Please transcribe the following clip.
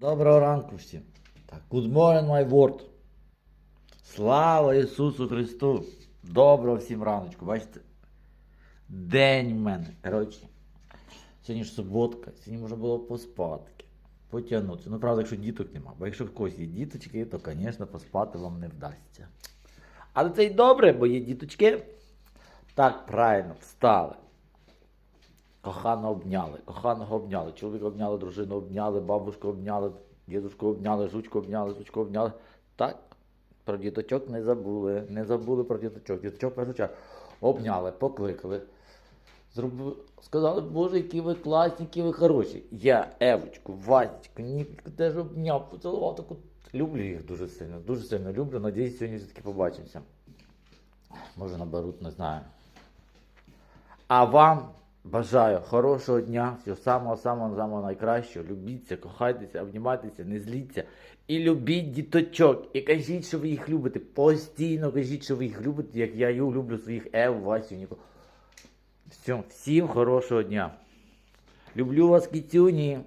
Доброго ранку всім. Так, good morning, my world. Слава Ісусу Христу! Доброго всім раночку. Бачите? День в мене. Коротше, сьогодні ж суботка, сьогодні можна було поспати, потягнутися. Ну, правда, якщо діток нема. Бо якщо в когось є діточки, то, звісно, поспати вам не вдасться. Але це й добре, бо є діточки. Так, правильно, встали. Кохано обняли, коханого обняли, чоловіка обняли, дружину обняли, бабушку обняли, дідушку обняли, жучку обняли, жучку обняли. Так, про діточок не забули, не забули про діточок. Діточок першу чергу обняли, покликали. Зробили, сказали, боже, які ви класні, які ви хороші. Я, Евочку, Васечку, Нікольку теж обняв, поцілував таку. Люблю їх дуже сильно, дуже сильно люблю. Надіюсь, сьогодні все-таки побачимося. Може наберуть, не знаю. А вам бажаю хорошого дня, всього самого самого самого найкращого. Любіться, кохайтеся, обнімайтеся, не зліться. І любіть діточок. І кажіть, що ви їх любите. Постійно кажіть, що ви їх любите, як я люблю своїх Ев, Васю, Ніко. Все, всім хорошого дня. Люблю вас, кітюні.